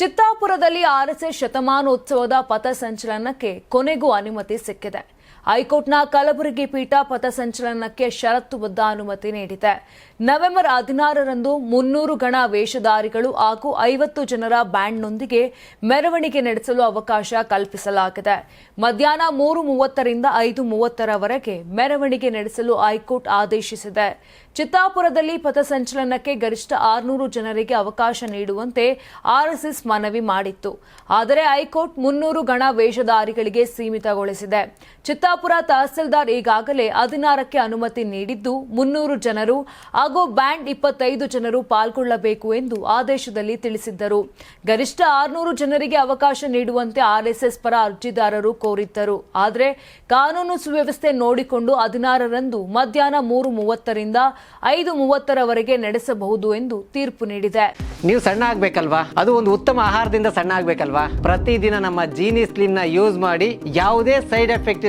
ಚಿತ್ತಾಪುರದಲ್ಲಿ RSS ಶತಮಾನೋತ್ಸವದ ಪಥಸಂಚಲನಕ್ಕೆ ಕೊನೆಗೂ ಅನುಮತಿ ಸಿಕ್ಕಿದೆ. ಹೈಕೋರ್ಟ್ನ ಕಲಬುರಗಿ ಪೀಠ ಪಥಸಂಚಲನಕ್ಕೆ ಷರತ್ತುಬದ್ಧ ಅನುಮತಿ ನೀಡಿದೆ. ನವೆಂಬರ್ ಹದಿನಾರರಂದು ಮುನ್ನೂರು ಗಣ ವೇಷಧಾರಿಗಳು ಹಾಗೂ ಐವತ್ತು ಜನರ ಬ್ಯಾಂಡ್ನೊಂದಿಗೆ ಮೆರವಣಿಗೆ ನಡೆಸಲು ಅವಕಾಶ ಕಲ್ಪಿಸಲಾಗಿದೆ. ಮಧ್ಯಾಹ್ನ ಮೂರು ಮೂವತ್ತರಿಂದ ಐದು ಮೂವತ್ತರವರೆಗೆ ಮೆರವಣಿಗೆ ನಡೆಸಲು ಹೈಕೋರ್ಟ್ ಆದೇಶಿಸಿದೆ. ಚಿತ್ತಾಪುರದಲ್ಲಿ ಪಥಸಂಚಲನಕ್ಕೆ ಗರಿಷ್ಠ ಆರುನೂರು ಜನರಿಗೆ ಅವಕಾಶ ನೀಡುವಂತೆ ಆರ್ಎಸ್ಎಸ್ ಮನವಿ ಮಾಡಿತ್ತು. ಆದರೆ ಹೈಕೋರ್ಟ್ ಮುನ್ನೂರು ಗಣ ವೇಷಧಾರಿಗಳಿಗೆ ಸೀಮಿತಗೊಳಿಸಿದೆ. ಚಿತ್ತಾಪುರ ತಹಸೀಲ್ದಾರ್ ಈಗಾಗಲೇ ಹದಿನಾರಕ್ಕೆ ಅನುಮತಿ ನೀಡಿದ್ದು ಮುನ್ನೂರು ಜನರು ಹಾಗೂ ಬ್ಯಾಂಡ್ ಇಪ್ಪತ್ತೈದು ಜನರು ಪಾಲ್ಗೊಳ್ಳಬೇಕು ಎಂದು ಆದೇಶದಲ್ಲಿ ತಿಳಿಸಿದ್ದರು. ಗರಿಷ್ಠ ಆರುನೂರು ಜನರಿಗೆ ಅವಕಾಶ ನೀಡುವಂತೆ ಆರ್ಎಸ್ಎಸ್ ಪರ ಅರ್ಜಿದಾರರು ಕೋರಿದ್ದರು. ಆದರೆ ಕಾನೂನು ಸುವ್ಯವಸ್ಥೆ ನೋಡಿಕೊಂಡು ಹದಿನಾರರಂದು ಮಧ್ಯಾಹ್ನ ಮೂರು ಮೂವತ್ತರಿಂದ ಐದು ಮೂವತ್ತರವರೆಗೆ ನಡೆಸಬಹುದು ಎಂದು ತೀರ್ಪು ನೀಡಿದೆ. ನೀವು ಸಣ್ಣ ಆಗ್ಬೇಕಲ್ವಾ? ಅದು ಒಂದು ಉತ್ತಮ ಆಹಾರದಿಂದ ಸಣ್ಣ ಆಗ್ಬೇಕಲ್ವಾ? ಪ್ರತಿದಿನ ನಮ್ಮ ಜೀನಿ ಸ್ಲಿಮ್ನ ಯೂಸ್ ಮಾಡಿ ಯಾವುದೇ ಸೈಡ್ ಎಫೆಕ್ಟ್